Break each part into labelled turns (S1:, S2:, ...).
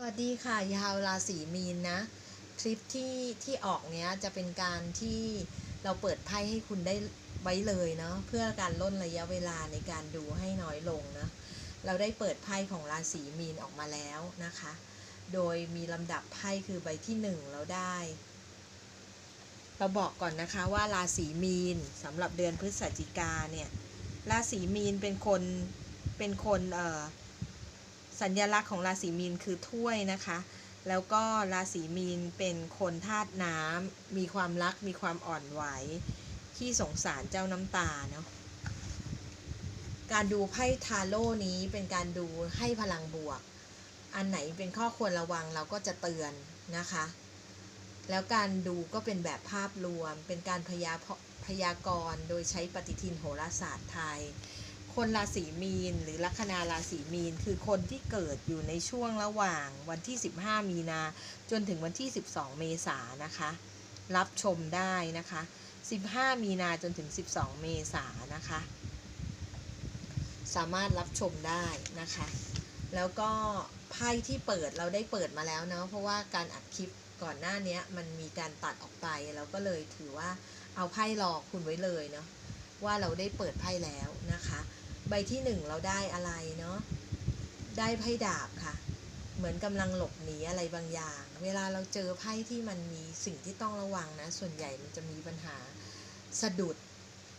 S1: สวัสดีค่ะ ยาวราศีมีนนะ ทริปที่ที่ออกเนี้ยจะเป็นการที่เราเปิดไพ่ให้คุณได้ไว้เลยเนาะเพื่อการล่นระยะเวลาในการดูให้น้อยลงนะเราได้เปิดไพ่ของราศีมีนออกมาแล้วนะคะ โดยมีลำดับไพ่คือใบที่หนึ่งเราได้ เราบอกก่อนนะคะว่าราศีมีนสำหรับเดือนพฤศจิกาเนี่ยราศีมีนเป็นคนเป็นคนเอ่อ สัญลักษณ์ของราศีมีนคือถ้วยนะคะ แล้วก็ราศีมีนเป็นคนธาตุน้ำมีความรักมีความอ่อนไหวที่สงสารเจ้าน้ำตาเนาะการดูไพ่ทาโร่นี้เป็นการดูให้พลังบวก อันไหนเป็นข้อควรระวังเราก็จะเตือนนะคะ แล้วการดูก็เป็นแบบภาพรวม เป็นการพยาพยากรณ์โดยใช้ปฏิทินโหราศาสตร์ไทย คนราศีมีนหรือลัคนาราศีมีน คือคนที่เกิดอยู่ในช่วงระหว่างวันที่ 15 มีนา จนถึงวันที่ 12 เมษานะคะ รับชมได้นะคะ 15 มีนาจนถึง 12 เมษานนะคะ สามารถรับชมได้นะคะ แล้วก็ไพ่ที่เปิดเราได้เปิดมาแล้วเนาะเพราะว่าการอัดคลิปก่อนหน้านี้มันมีการตัดออกไปเราก็เลยถือว่าเอาไพ่รอคุณไว้เลยเนาะว่าเราได้เปิดไพ่แล้วนะคะ ใบที่หนึ่งเราได้อะไรเนาะได้ไพ่ดาบค่ะ เหมือนกำลังหลบหนีอะไรบางอย่าง เวลาเราเจอไพ่ที่มันมีสิ่งที่ต้องระวังนะ ส่วนใหญ่มันจะมีปัญหาสะดุด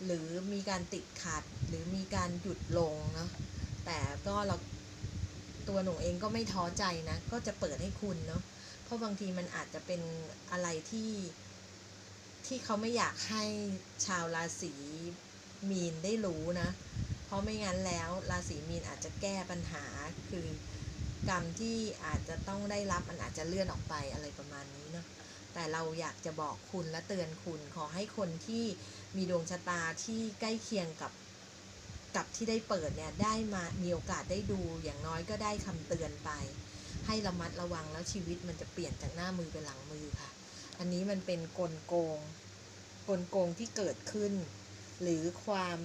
S1: หรือมีการติดขัด หรือมีการหยุดลงเนาะแต่ก็เราตัวหนูเองก็ไม่ท้อใจนะ ก็จะเปิดให้คุณเนาะเพราะบางทีมันอาจจะเป็นอะไรที่ที่เขาไม่อยากให้ชาวราศีมีนได้รู้นะ เพราะไม่งั้นแล้วราศีมีนอาจจะแก้ปัญหาคือกรรมที่อาจจะต้องได้รับมันอาจจะเลื่อนออกไปอะไรประมาณนี้เนาะแต่เราอยากจะบอกคุณและเตือนคุณขอให้คนที่มีดวงชะตาที่ใกล้เคียงกับกับที่ได้เปิดเนี่ยได้มามีโอกาสได้ดูอย่างน้อยก็ได้คำเตือนไป ให้ระมัดระวังแล้วชีวิตมันจะเปลี่ยนจากหน้ามือเป็นหลังมือค่ะ อันนี้มันเป็นกลโกง กลโกงที่เกิดขึ้น หรือความ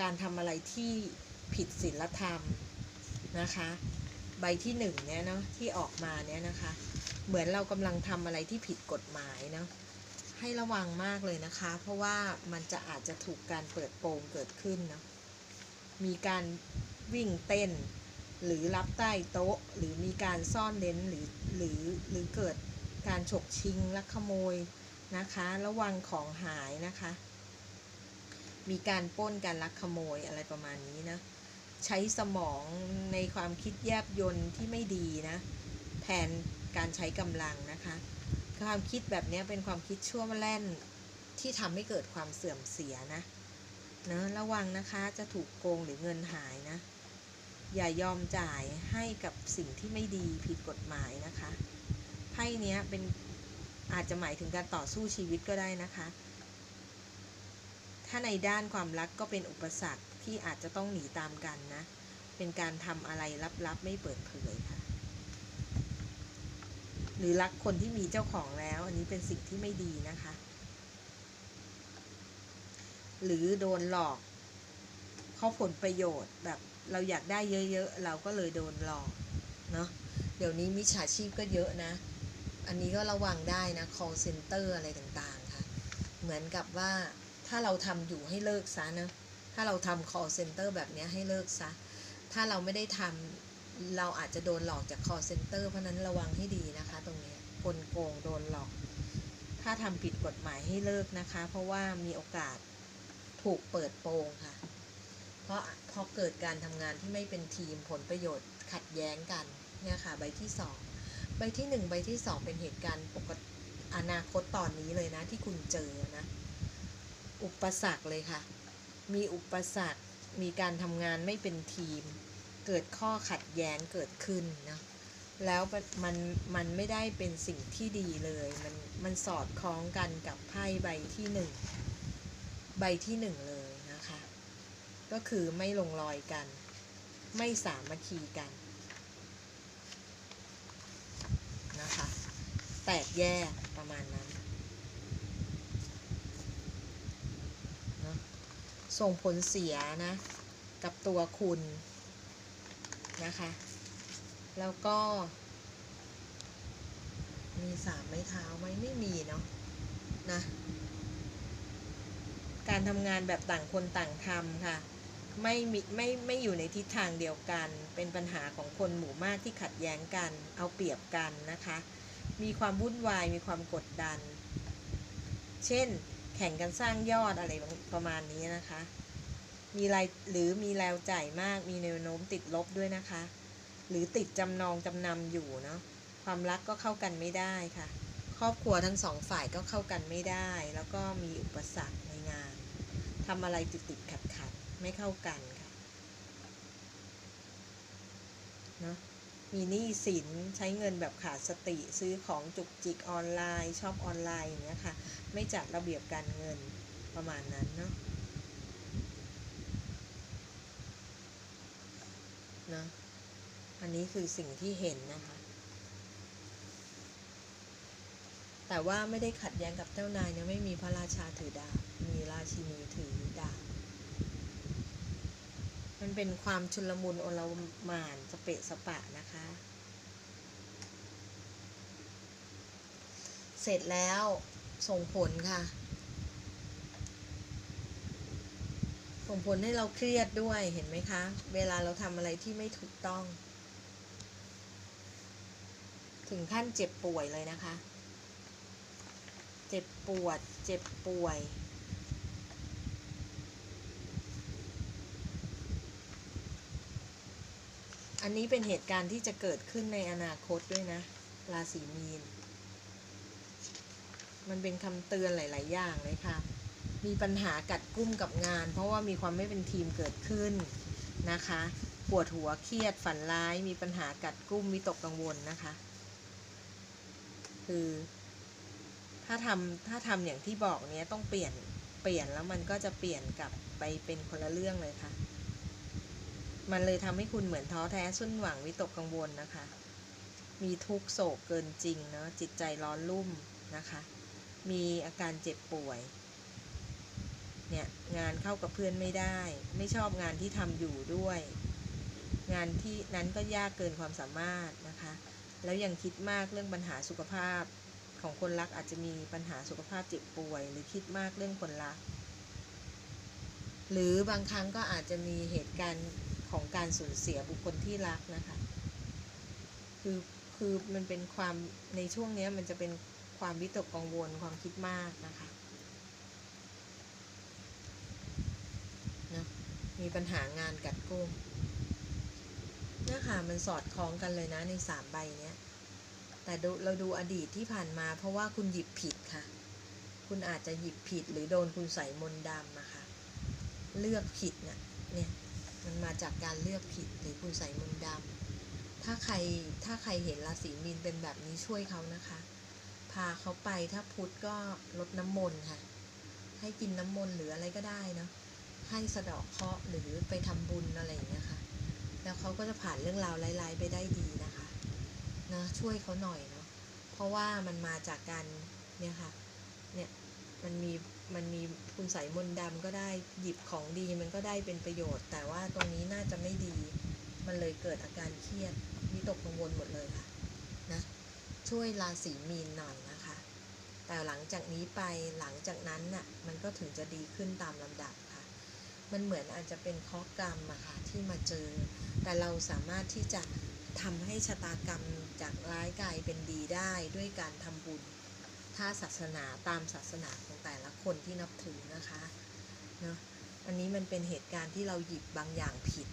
S1: การทำอะไรที่ผิดศีลธรรมนะคะ ใบที่หนึ่งเนี่ยเนาะที่ออกมาเนี่ยนะคะ เหมือนเรากำลังทำอะไรที่ผิดกฎหมายเนาะให้ระวังมากเลยนะคะ เพราะว่ามันจะอาจจะถูกการเปิดโปงเกิดขึ้นเนาะมีการวิ่งเต้น หรือรับใต้โต๊ะ หรือมีการซ่อนเล้นหรือหรือหรือเกิดการฉกชิงลักขโมยนะคะ ระวังของหายนะคะ มีการป้นการลักขโมยอะไรประมาณนี้นะ ใช้สมองในความคิดแยบยนต์ที่ไม่ดีนะ แทนการใช้กำลังนะคะ ความคิดแบบนี้เป็นความคิดชั่วแล่นที่ทำให้เกิดความเสื่อมเสียนะเนะระวังนะคะจะถูกโกงหรือเงินหายนะ อย่ายอมจ่ายให้กับสิ่งที่ไม่ดีผิดกฎหมายนะคะไพ่นี้เป็นอาจจะหมายถึงการต่อสู้ชีวิตก็ได้นะคะ ถ้าในด้านความรักก็เป็นอุปสรรคที่อาจจะต้องหนีตามกันนะ เป็นการทำอะไรลับๆ ไม่เปิดเผยค่ะ หรือรักคนที่มีเจ้าของแล้ว อันนี้เป็นสิ่งที่ไม่ดีนะคะ หรือโดนหลอกเขาผลประโยชน์แบบเราอยากได้เยอะๆ เราก็เลยโดนหลอกเนาะเดี๋ยวนี้มิจฉาชีพก็เยอะนะ อันนี้ก็ระวังได้นะ call center อะไรต่างๆค่ะ เหมือนกับว่า ถ้าเราทำอยู่ให้เลิกซะนะ ถ้าเราทำ call center แบบนี้ให้เลิกซะ ถ้าเราไม่ได้ทำเราอาจจะโดนหลอกจาก call center เพราะนั้นระวังให้ดีนะคะ ตรงนี้กลโกงโดนหลอก ถ้าทำผิดกฎหมายให้เลิกนะคะ เพราะว่ามีโอกาสถูกเปิดโปงค่ะ เพราะพอเกิดการทำงานที่ไม่เป็นทีมผลประโยชน์ขัดแย้งกันเนี่ยค่ะใบที่สองใบที่หนึ่งใบที่สองเป็นเหตุการณ์ปกติอนาคตตอนนี้เลยนะที่คุณเจอนะ อุปสรรคเลยค่ะ มีอุปสรรค มีการทำงานไม่เป็นทีม เกิดข้อขัดแย้งเกิดขึ้นนะ แล้วมันมันไม่ได้เป็นสิ่งที่ดีเลย มันมันสอดคล้องกันกับไพ่ใบที่หนึ่งใบที่หนึ่งเลยนะคะ ก็คือไม่ลงรอยกัน ไม่สามัคคีกันนะคะ แตกแยกประมาณนั้น ส่งผลเสียนะกับตัวคุณนะคะ แล้วก็ มีสามไม้เท้าไหมไม่มีเนาะนะการทำงานแบบต่างคนต่างทำค่ะ ไม่มีไม่ไม่อยู่ในทิศทางเดียวกัน เป็นปัญหาของคนหมู่มากที่ขัดแย้งกัน เอาเปรียบกันนะคะ มีความวุ่นวายมีความกดดัน เช่น แข่งกันสร้างยอดอะไรประมาณนี้นะคะ มีรายหรือมีแรงจ่ายมาก มีแนวโน้มติดลบด้วยนะคะ หรือติดจำนองจำนำอยู่เนาะ ความรักก็เข้ากันไม่ได้ค่ะ ครอบครัวทั้งสองฝ่ายก็เข้ากันไม่ได้ แล้วก็มีอุปสรรคในงานทำอะไรติดติดขัดขัดๆไม่เข้ากันค่ะ เนาะ มีหนี้สินใช้เงินแบบขาดสติ ซื้อของจุกจิกออนไลน์ชอบออนไลน์อย่างเงี้ยค่ะ ไม่จัดระเบียบการเงินประมาณนั้นเนาะเนาะอันนี้คือสิ่งที่เห็นนะคะ แต่ว่าไม่ได้ขัดแย้งกับเจ้านายเนี่ยไม่มีพระราชาถือดาบมีราชินีถือดาบ มันเป็นความชุลมุนโอลมานสเปะสปะนะคะ เสร็จแล้วส่งผลค่ะ ส่งผลให้เราเครียดด้วยเห็นไหมคะ เวลาเราทำอะไรที่ไม่ถูกต้อง ถึงขั้นเจ็บป่วยเลยนะคะ เจ็บปวด เจ็บป่วย อันนี้เป็นเหตุการณ์ที่จะเกิดขึ้นในอนาคตด้วยนะ ราศีมีน มันเป็นคำเตือนหลาย ๆ อย่างเลยค่ะ มีปัญหากัดกุ้มกับงาน เพราะว่ามีความไม่เป็นทีมเกิดขึ้นนะคะ ปวดหัวเครียดฝันร้าย มีปัญหากัดกุ้มวิตกกังวลนะคะ คือถ้าทำถ้าทำอย่างที่บอกเนี้ยต้องเปลี่ยนเปลี่ยนแล้วมันก็จะเปลี่ยนกลับไปเป็นคนละเรื่องเลยค่ะ มันเลยทำให้คุณเหมือนท้อแท้สุ่นหวังวิตกกังวลนะคะ มีทุกโศกเกินจริงเนาะจิตใจร้อนรุ่มนะคะ มีอาการเจ็บป่วย เนี่ยงานเข้ากับเพื่อนไม่ได้ ไม่ชอบงานที่ทำอยู่ด้วย งานที่นั้นก็ยากเกินความสามารถนะคะ แล้วยังคิดมากเรื่องปัญหาสุขภาพของคนรักอาจจะมีปัญหาสุขภาพเจ็บป่วย หรือคิดมากเรื่องคนรัก หรือบางครั้งก็อาจจะมีเหตุการณ์ ของการสูญเสียบุคคลที่รักนะคะ คือคือมันเป็นความในช่วงนี้มันจะเป็นความวิตกกังวลความคิดมากนะคะเนะมีปัญหางานกัดกุ้มเนี่ยค่ะมันสอดคล้องกันเลยนะในสามใบเนี้ยแต่เราดูอดีตที่ผ่านมาเพราะว่าคุณหยิบผิดค่ะ คุณอาจจะหยิบผิดหรือโดนคุณใส่มนดำอะค่ะ เลือกผิดเนะ่ยเนี่ย มาจากการเลือกผิดหรือคุณใส่มนต์ดำถ้าใครถ้าใครเห็นราศีมีนเป็นแบบนี้ช่วยเขานะคะ พาเขาไปถ้าพุธก็ลดน้ำมนต์ค่ะ ให้กินน้ำมนต์หรืออะไรก็ได้เนาะให้สะดาะเคราะห์หรือไปทำบุญอะไรอย่างเงี้ยค่ะแล้วเขาก็จะผ่านเรื่องราวร้ายๆไปได้ดีนะคะนะช่วยเขาหน่อยเนาะเพราะว่ามันมาจากการเนี่ยค่ะเนี่ยมันมี มันมีคุณใส่มนต์ดำก็ได้หยิบของดีมันก็ได้เป็นประโยชน์ แต่ว่าตรงนี้น่าจะไม่ดี มันเลยเกิดอาการเครียดวิตกกังวลหมดเลยค่ะนะช่วยราศีมีนหน่อยนะคะ แต่หลังจากนี้ไปหลังจากนั้นน่ะมันก็ถึงจะดีขึ้นตามลำดับค่ะ มันเหมือนอาจจะเป็นเคราะกรรมอะค่ะที่มาเจอ แต่เราสามารถที่จะทำให้ชะตากรรมจากร้ายกลายเป็นดีได้ด้วยการทำบุญ ถ้าศาสนาตามศาสนาของแต่ละคนที่นับถือนะคะเนาะอันนี้มันเป็นเหตุการณ์ที่เราหยิบบางอย่างผิด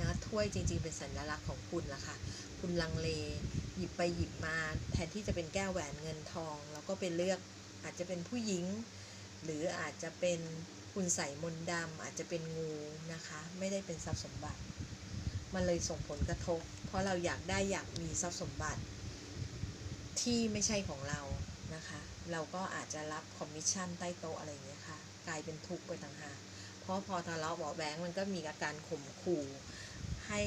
S1: นะถ้วยจริง ๆ เป็นสัญลักษณ์ของคุณละค่ะ คุณลังเลหยิบไปหยิบมาแทนที่จะเป็นแก้วแหวนเงินทอง แล้วก็ไปเลือกอาจจะเป็นผู้หญิง หรืออาจจะเป็นคุณใส่มนดำอาจจะเป็นงูนะคะ ไม่ได้เป็นทรัพย์สมบัติ มันเลยส่งผลกระทบ เพราะเราอยากได้อยากมีทรัพย์สมบัติที่ไม่ใช่ของเรา นะคะ เราก็อาจจะรับคอมมิชชั่นใต้โต๊ะอะไรอย่างเงี้ยค่ะ กลายเป็นทุกข์ไปต่างหาก เพราะพอทะเลาะเบาแบงมันก็มีอาการข่มขู่ให้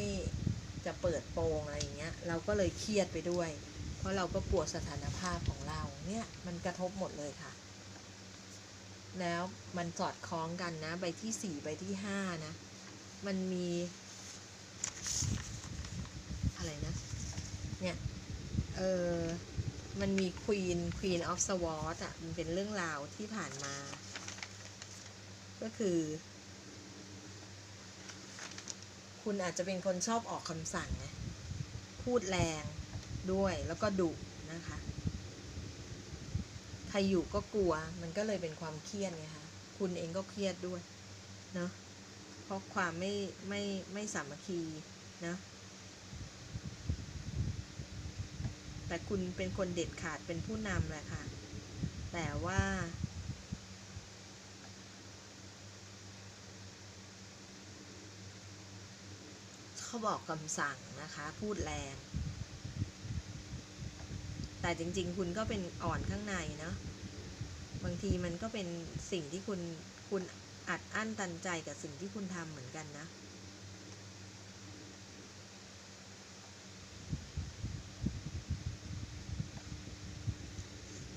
S1: จะเปิดโปงอะไรอย่างเงี้ย เราก็เลยเครียดไปด้วย เพราะเราก็กลัวสถานภาพของเรา เนี่ยมันกระทบหมดเลยค่ะ แล้วมันสอดคล้องกันนะ ใบที่สี่ใบที่ห้านะ มันมี อะไรนะ เนี่ย เออ มันมี Queen Queen of Swords อะ มันเป็นเรื่องราวที่ผ่านมา ก็คือ คุณอาจจะเป็นคนชอบออกคำสั่งไงพูดแรงด้วยแล้วก็ดุนะคะ ใครอยู่ก็กลัว มันก็เลยเป็นความเครียดไงคะ คุณเองก็เครียดด้วย เนาะเพราะความไม่ไม่ไม่สามัคคี นะ แต่คุณเป็นคนเด็ดขาดเป็นผู้นำแหละค่ะ แต่ว่า เขาบอกคำสั่งนะคะ พูดแรง แต่จริง ๆ คุณก็เป็นอ่อนข้างในเนาะ บางทีมันก็เป็นสิ่งที่คุณ คุณอัดอั้นตันใจกับสิ่งที่คุณทำเหมือนกันนะ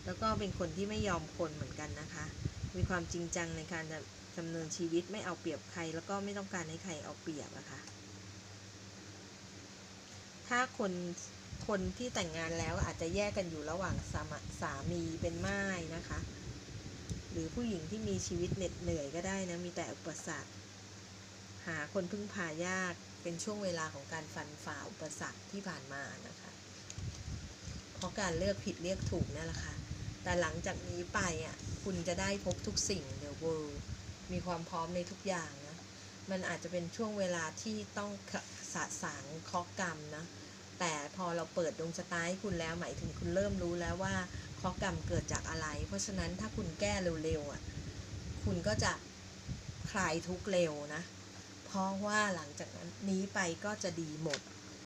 S1: แล้วก็เป็นคนที่ไม่ยอมคนเหมือนกันนะคะ มีความจริงจังในการดำเนินชีวิตไม่เอาเปรียบใคร แล้วก็ไม่ต้องการให้ใครเอาเปรียบอะคะ่ะ ถ้าคนคนที่แต่งงานแล้วอาจจะแยกกันอยู่ระหว่างสามสามีเป็นม่ายนะคะ หรือผู้หญิงที่มีชีวิตเหน็ดเหนื่อยก็ได้นะ มีแต่อุปสรรค หาคนพึ่งพายากเป็นช่วงเวลาของการฟันฝ่าอุปสรรคที่ผ่านมานะคะ เพราะการเลือกผิดเลือกถูกนั่นแหละค่ะ แต่หลังจากนี้ไปอะคุณจะได้พบทุกสิ่ง The World มีความพร้อมในทุกอย่างนะ มันอาจจะเป็นช่วงเวลาที่ต้องสะสางเคาะกรรมนะ แต่พอเราเปิดดวงชะตาให้คุณแล้วหมายถึงคุณเริ่มรู้แล้วว่าเคาะกรรมเกิดจากอะไร เพราะฉะนั้นถ้าคุณแก้เร็วๆอะคุณก็จะคลายทุกเร็วนะ เพราะว่าหลังจากนั้นนี้ไปก็จะดีหมด